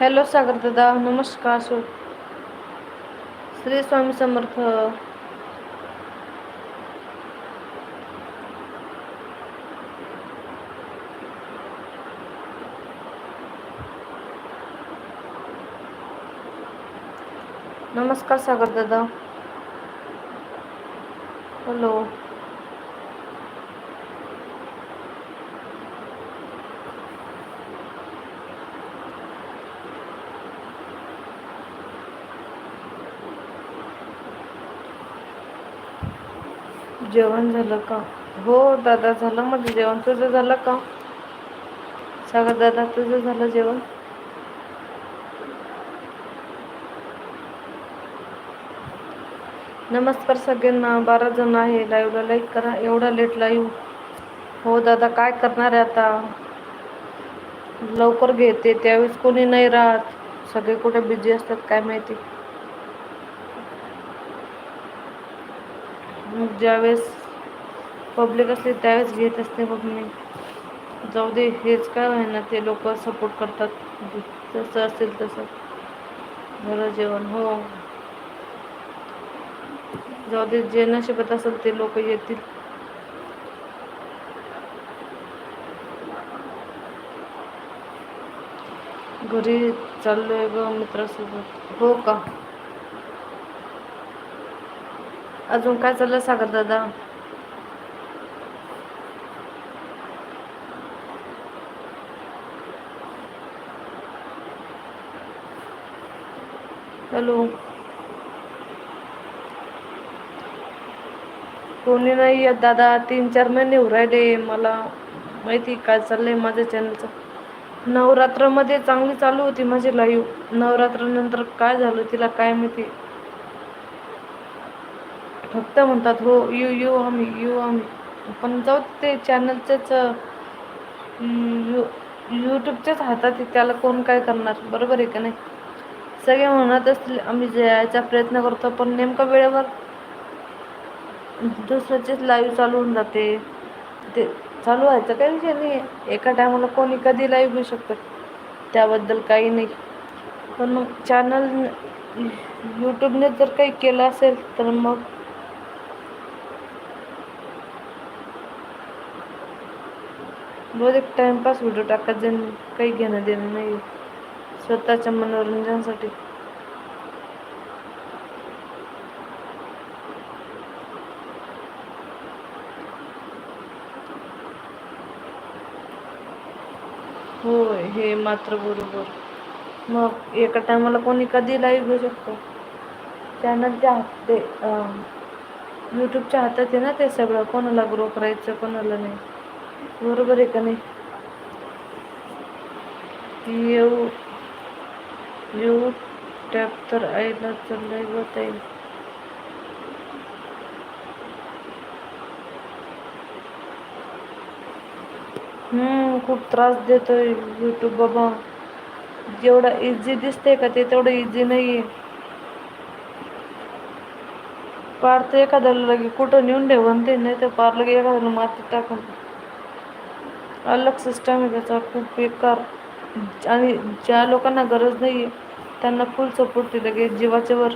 Hello सागर दादा नमस्कार sir Shri Swami Samarth. नमस्कार सागर दादा. हॅलो. जेवण झालं का? हो दादा झालं माझं जेवण. तुझं झालं का? सागर दादा तुझं झालं जेवण? नमस्कार सगळ्यांना. बारा जण आहे. लाईव्हला लाईक करा. एवढा लेट लाईव्ह हो दादा काय करणार आहे आता? लवकर घेते. त्यावेळेस कोणी नाही राहत. सगळे कुठे बिझी असतात काय माहिती मग ज्यावेळेस पब्लिक असते त्यावेळेस घेत असते मग मी. जाऊ दे हेच काय आहे ना ते लोक सपोर्ट करतात. जसं असेल तसं. घरं जेवण हो. जाऊ दे जे नशिबात असेल ते लोक येतील. घरी चाललोय ग मित्रासोबत. हो का? अजून काय चाललंय सागर दादा? हॅलो. कोणी नाही येत दादा तीन चार महिने होऊ राहिले मला माहिती काय चाललंय माझ्या चॅनलचं नवरात्रामध्ये चांगली चालू होती माझी लाईव्ह नवरात्रानंतर काय झालं तिला काय माहिती? फक्त म्हणतात हो यू यू आम्ही यू आम्ही. पण जाऊ ते चॅनलचेच यू यूट्यूबच्याच हातात त्याला कोण काय करणार? बरोबर आहे का नाही? सगळे म्हणत असतील आम्ही जायचा प्रयत्न करतो पण नेमका वेळेवर दुसऱ्याचेच लाईव्ह चालू होऊन जाते. ते चालू व्हायचं काही विषय नाही एका टायमाला कोणी कधी लाईव्ह घेऊ शकतं? त्याबद्दल काही नाही. पण मग चॅनल यूट्यूबने जर काही केलं असेल तर मग रोज एक टाइमपास व्हिडिओ टाकत जाईन काही घेणं देणं नाही स्वतःच्या मनोरंजनासाठी. होय हे मात्र बरोबर. मग एका टायमाला कोणी कधी लाईव्ह घेऊ शकतो? चॅनलच्या हात ते यूट्यूबच्या हातात आहे ना ते सगळं. कोणाला ग्रो करायचं कोणाला नाही. बरोबर आहे का नाही? येऊ येऊ टॅप तर आईला चाललंय व ताई. हम्म खूप त्रास देतोय यूट्यूब बाबा. जेवढा इझी दिसतंय का ते तेवढं इझी नाही आहे पार तर एखाद्याला लगे कुठं नेऊन ठेवून ते नाही तर पार लगे एखाद्याला मातीत टाकून. अलग सिस्टम आहे त्याचा खूप बेकार. आणि ज्या लोकांना गरज नाही आहे त्यांना फुल सपोर्ट दिलं की जीवाच्या वर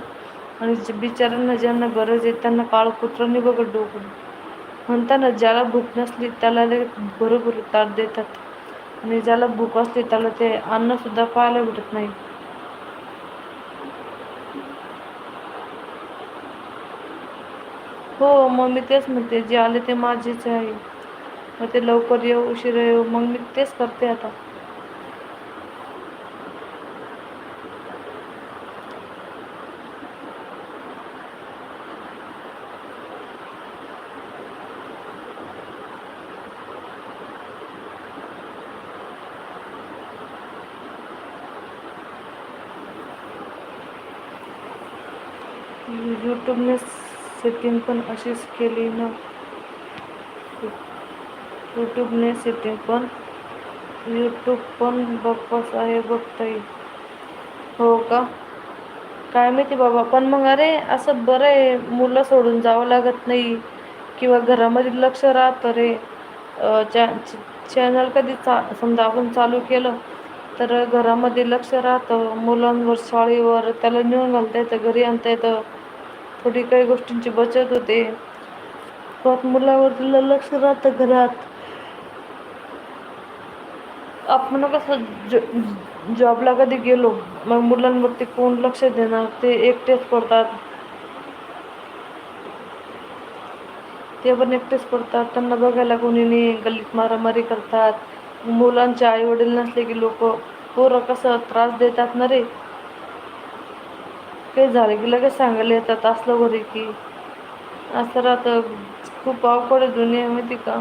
आणि बिचाऱ्यांना ज्यांना गरज आहे त्यांना काळकुत्रांनी बघत डोकं. म्हणताना ज्याला भूक नसली त्याला ते बरोबर ताट देतात. आणि ज्याला भूक असली त्याला ते अन्नसुद्धा पाहायला भेटत नाही. हो मग मी तेच म्हणते जे आले ते माझेच आहे. मग ते लवकर येऊ उशिरा येऊ मग मी तेच करते आता. यूट्यूबने सेटिंग पण अशीच केली ना. यूट्यूबने सेटिंग पण यूट्यूब पण बघपास आहे बघता येईल. हो का? काय माहिती बाबा पण मग अरे असं बरं आहे मुलं सोडून जावं लागत नाही किंवा घरामध्ये लक्ष राहतं रे चॅ चॅनल कधी चा समजा आपण चालू केलं तर घरामध्ये लक्ष राहतं मुलांवर शाळेवर त्याला नेऊन घालता येतं घरी आणता येतं थोडी काही गोष्टींची बचत होते. परत मुलावर लक्ष राहतं घरात. आपण कसं ज जॉबला कधी गेलो मग मुलांवरती कोण लक्ष देणार? ते एकटेच पडतात. ते पण एकटेच पडतात. त्यांना बघायला कोणी नाही गल्लीत मारामारी करतात. मुलांचे आई वडील नसले की लोक पोरं कसं त्रास देतात ना रे? काही झालं की लगेच सांगायला येतात असलं घरी की. असं राहतं. खूप अवघड आहे दुनिया माहिती का?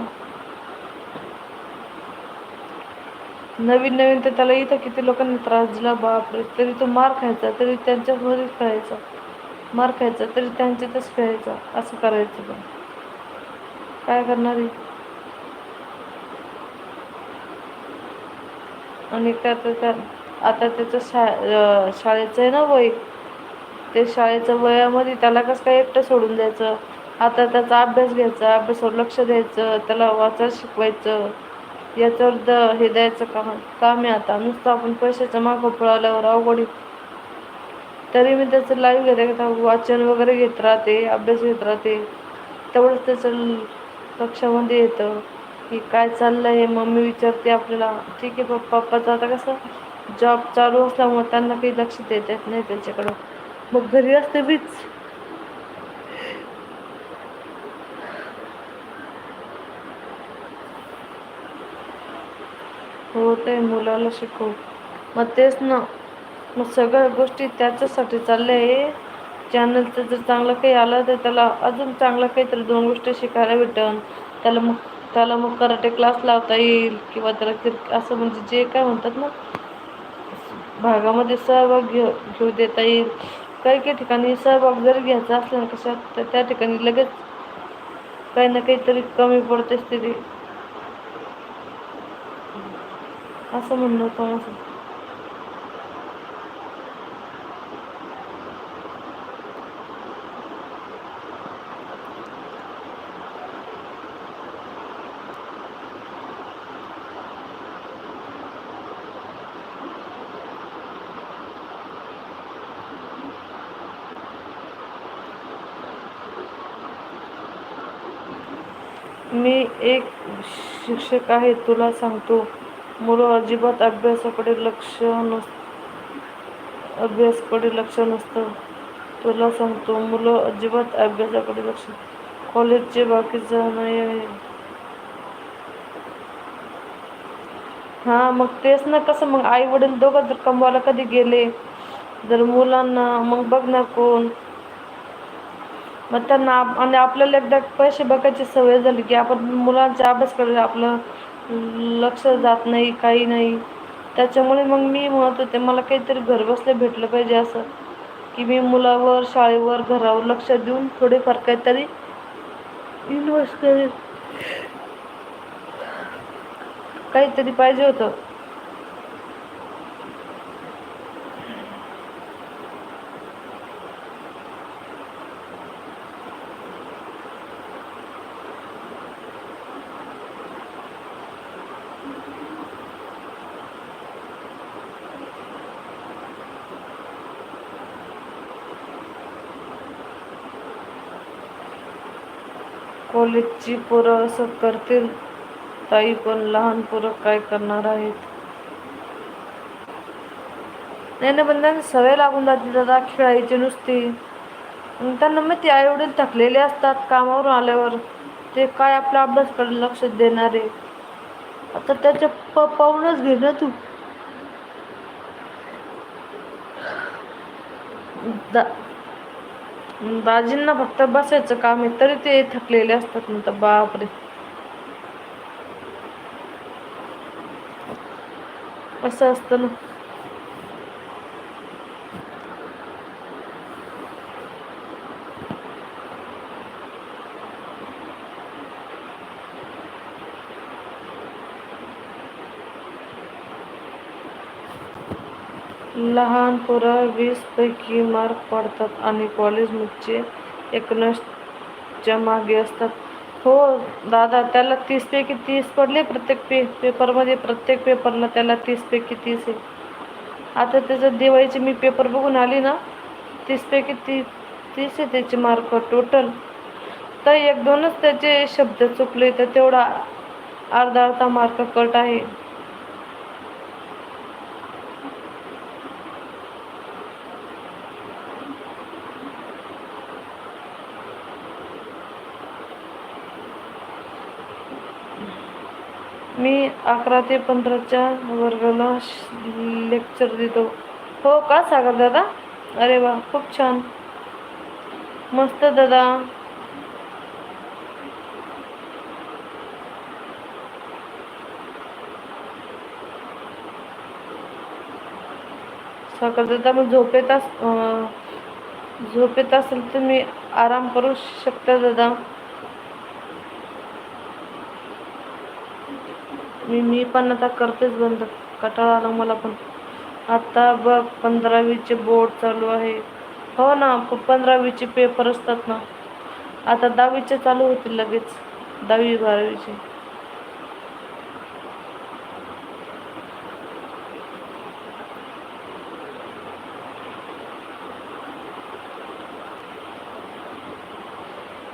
नवीन नवीन तर त्याला इथं किती लोकांनी त्रास दिला बापरे तरी तो मार खायचा तरी त्यांच्यामध्येच खेळायचा मार खायचा तरी त्यांच्यातच खेळायचा असं करायचं पण. काय करणार आहे? आणि त्यात आता त्याचं शा शाळेचं आहे ना वय. ते शाळेच्या वयामध्ये त्याला कसं काय एकटं सोडून द्यायचं? आता त्याचा अभ्यास घ्यायचा अभ्यासावर लक्ष द्यायचं त्याला वाचायला शिकवायचं. याच्यावर द हे द्यायचं काम काम आहे आता. नुसतं आपण पैशाच्या मागं पळाल्यावर अवघड तरी मी त्याचं लाईव्ह घेते का वाचन वगैरे घेत राहते अभ्यास घेत राहते. तेवढंच त्याचं लक्षामध्ये येतं की काय चाललं आहे मम्मी विचारते आपल्याला ठीक आहे पप्पा पप्पाचं आता कसं? जॉब चालू असल्यामुळे त्यांना काही लक्ष देता येत नाही त्यांच्याकडं. मग घरी असते मीच. हो ते मुलाला शिकव मग तेच ना. मग सगळ्या गोष्टी त्याच्यासाठी चालल्या आहे चॅनलचं जर चांगलं काही आलं तर त्याला अजून चांगलं काहीतरी दोन गोष्टी शिकायला भेटन. त्याला मग त्याला मग कराटे क्लास लावता येईल किंवा त्याला क्रिक असं म्हणजे जे काय म्हणतात ना. भागामध्ये सहभाग घेऊ घेऊ देता येईल. काही काही ठिकाणी सहभाग जर घ्यायचा असला ना कशात तर त्या ठिकाणी लगेच काही ना काहीतरी कमी पडते तरी असं म्हणलं होतं असं. मी एक शिक्षक आहे तुला सांगतो. मुलं अजिबात अभ्यासाकडे लक्ष नस अभ्यासाकडे लक्ष नसतं. तुला सांगतो मुलं अजिबात अभ्यासाकडे लक्ष कॉलेजचे बाकीचं नाही आहे. हां मग तेच ना कसं मग आई वडील दोघं जर कमवायला कधी गेले? जर मुलांना मग बघणार कोण. मग त्यांना आणि आपल्याला एकदा पैसे बघायची सवय झाली की आपण मुलांचा अभ्यास करायला आपलं लक्ष जात नाही काही नाही. त्याच्यामुळे मग मी म्हणत होते मला काहीतरी घरबसल्या भेटलं पाहिजे असं. की मी मुलावर शाळेवर घरावर लक्ष देऊन थोडेफार काहीतरी इन्व्हेस्ट करेन. काहीतरी पाहिजे होतं. कॉलेजची पोरं असं करतील. ताई पण लहान पोरं काय करणार आहेत? नाही ना पण त्यांना सवय लागून जाते दादा खेळायची नुसती. मग त्यांना माहिती आई वडील थकलेले असतात कामावरून आल्यावर. ते काय आपल्या अभ्यासकडे लक्ष देणारे आता त्याच्या प पाहूनच घे ना तू. दा दाजींना फक्त बसायचं काम आहे तरी ते थकलेले असतात म्हणतात बापरे. असं असतं ना. लहान पोरं वीसपैकी मार्क पडतात आणि कॉलेजचे एकोणीसच्या मागे असतात. हो दादा त्याला तीसपैकी तीस पडले प्रत्येक पे पेपरमध्ये प्रत्येक पेपरला त्याला तीसपैकी तीस आहे. आता त्याचं दिवाळीचे मी पेपर बघून आली ना तीसपैकी ती तीस आहे त्याचे मार्क टोटल तर एक दोनच त्याचे शब्द चुकले तर तेवढा अर्धा अर्धा मार्क कट आहे मी अकरा ते पंधराच्या वर्गाला लेक्चर देतो. हो का सागर दादा? अरे वा खूप छान. मस्त दादा. सागर दादा मग झोपेत अस झोपेत असेल तर मी आराम करू शकता दादा. मी मी पण आता करतेच बंद. कटाळा आला मला पण. आता बघ पंधरावीचे बोर्ड चालू आहे. हो ना पंधरावीचे पेपर असतात ना. आता दहावीचे चालू होतील लगेच. दहावी बारावीचे.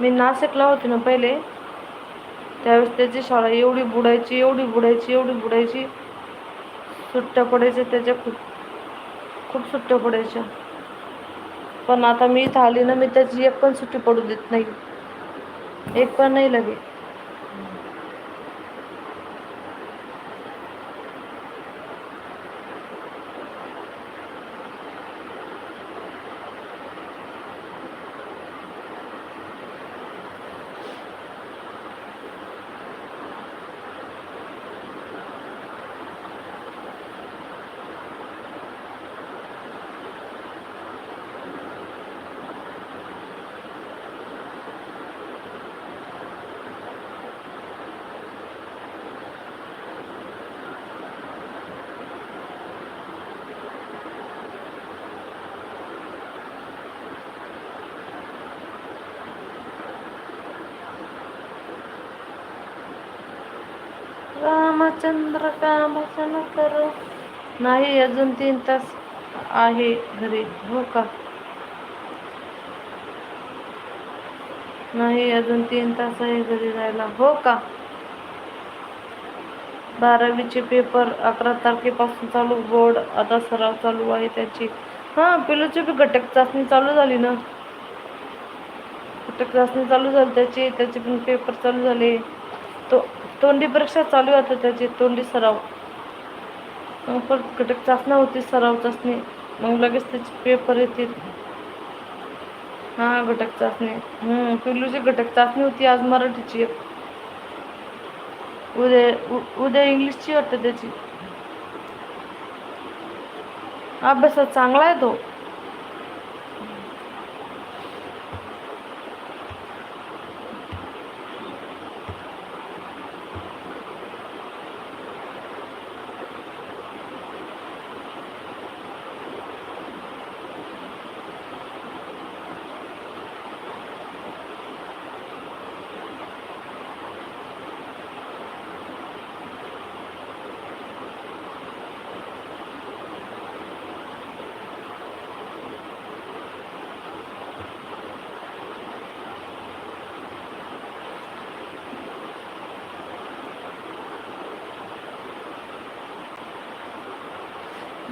मी नाशिकला होते ना पहिले. त्यावेळेस त्याची शाळा एवढी बुडायची एवढी बुडायची एवढी बुडायची. सुट्ट्या पडायच्या त्याच्या खूप खूप सुट्ट्या पडायच्या. पण आता मी इथं आली ना मी त्याची एक पण सुट्टी पडू देत नाही. एक पण नाही लगे. रामचंद्र कामचन कर. नाही अजून तीन तास आहे घरी हो का? नाही अजून तीन तास आहे घरी जायला हो का? बारावीचे पेपर अकरा तारखेपासून चालू बोर्ड आता सराव चालू आहे त्याची. हां पिलूची बी घटक चाचणी चालू झाली ना? घटक चाचणी चालू झाली त्याची त्याचे पण पेपर चालू झाले. तो तोंडी परीक्षा चालू आहे आता त्याची तोंडी सराव. मग परत घटक चाचणी होती सराव चाचणी. मग लगेच त्याचे पेपर येतील. हां घटक चाचणी. हम्म, पिल्लूची घटक चाचणी होती आज मराठीची एक. उद्या उ- उद्या इंग्लिशची वाटतं त्याची. अभ्यासात चांगला आहे तो.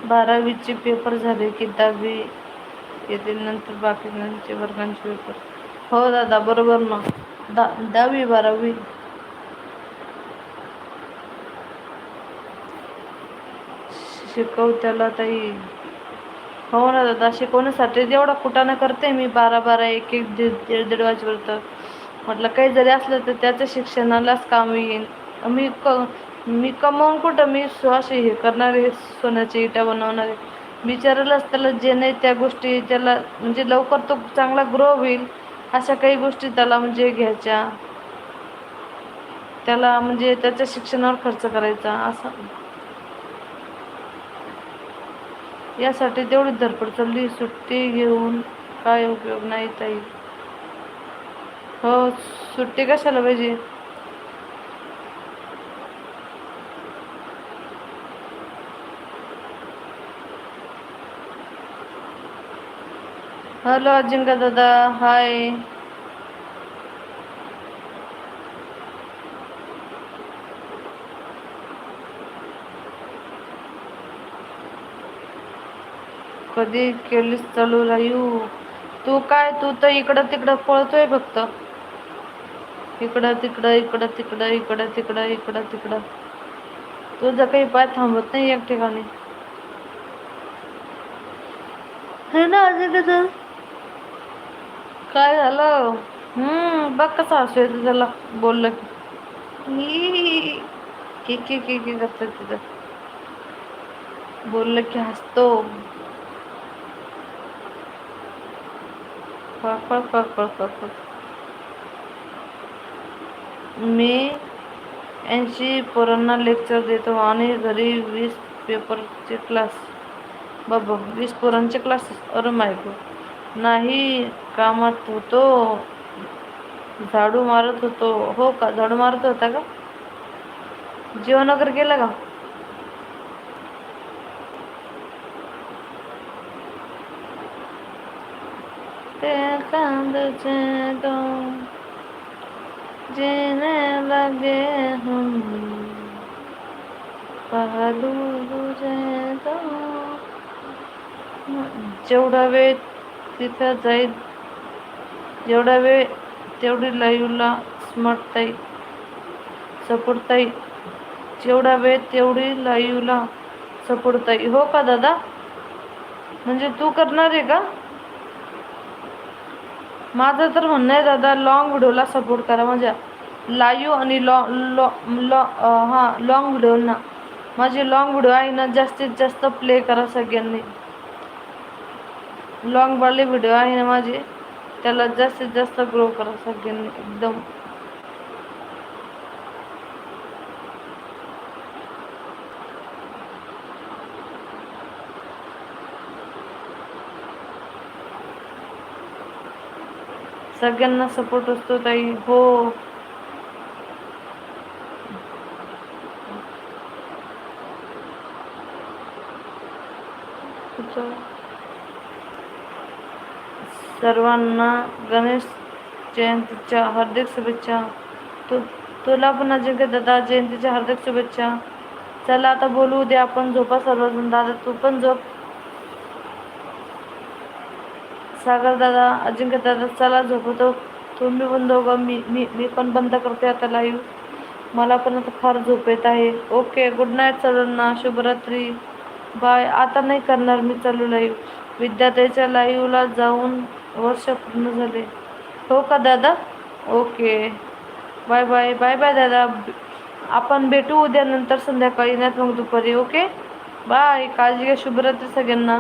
बारावीचे पेपर झाले की दहावी येतील नंतर बाकीचे वर्गांचे पेपर. हो दादा बरोबर ना दा दहावी बारावी. शिकव त्याला ताई. हो ना दादा शिकवण्यासाठी जेवढा कुटाणा करते मी बारा बारा एक एक दीड दीड दीड वाजेपर्यंत. म्हटलं काही जरी असलं तर त्याच्या शिक्षणालाच काम येईल मी क मी कमावून कुठं मी असे हे करणारे सोन्याच्या इटा बनवणारे बिचारायलाच त्याला जे नाही त्या गोष्टी त्याला म्हणजे लवकर तो चांगला ग्रो होईल अशा काही गोष्टी त्याला म्हणजे घ्यायच्या. त्याला म्हणजे त्याच्या शिक्षणावर खर्च करायचा असं. यासाठी तेवढी धडपड चालली सुट्टी घेऊन काय उपयोग नाही ताई. हो सुट्टी कशाला पाहिजे? हॅलो अजिंक्य दादा हाय कधी केलीस चालू राहू तू काय? तू तर इकडं तिकडं पळतोय फक्त. इकडं तिकडं इकडं तिकडं इकडं तिकडं इकडं तिकडं. तुझं काही पाय थांबत नाही एक ठिकाणी. हे ना अजिंक्य दादा. काय झालं? हम्म बघ कसं असू येतं त्याला. बोललं की. की की की की करतं तिथं बोललं की हसतो. फळ फळ फळ मी ऐंशी पोरांना लेक्चर देतो आणि घरी वीस पेपरचे क्लास बाबा वीस पोरांचे क्लासेस अरे माहिती नाही कामात होतो झाडू मारत होतो. हो का? झाडू मारत होता का? जेवण वगैरे केलं का? ते कांदचे दो जीने लगे हम पहलू तुझे दो जेवढा वेळ तिथं जाईल जेवढा वेळ तेवढी लाईव्हला स्मार्ट ताई सपोर्ट ताई. जेवढा वेळ तेवढी लाईव्हला सपोर्ट ताई. हो का दादा? म्हणजे तू करणार आहे का? माझं तर म्हणणं आहे दादा लॉंग व्हिडिओला सपोर्ट करा. म्हणजे माझ्या लाईव्ह आणि लॉ लॉ लॉ हां लॉंग व्हिडिओना माझे लॉंग व्हिडिओ आहे ना जास्तीत जास्त प्ले करा सगळ्यांनी. लॉंगवाले व्हिडिओ आहे ना माझे. त्याला जास्तीत जास्त ग्रो करा सगळ्यांनी एकदम. सगळ्यांना सपोर्ट असतो ताई. हो. तुझं- सर्वांना गणेश जयंतीच्या हार्दिक शुभेच्छा. तु तुला पण अजिंक्य दादा जयंतीच्या हार्दिक शुभेच्छा. चला आता बोलू उद्या आपण झोपा सर्वजण. दादा तू पण झोप. सागर दादा अजिंक्य दादा चला झोपतो. तुम्ही पण दोघं मी मी मी पण बंद करते आता लाईव्ह मला पण आता फार झोप येत आहे. ओके गुड नाईट सर्वांना. शुभरात्री. बाय आता नाही करणार मी चालू लाईव्ह विद्यार्थ्याच्या लाईव्हला जाऊन वर्ष पूर्ण झाले. हो का दादा? Okay. Bye bye bye bye दादा. आपण भेटू उद्या नंतर संध्याकाळी नाही मग दुपारी ओके? बाय काळजी घ्या शुभरात्री सगळ्यांना.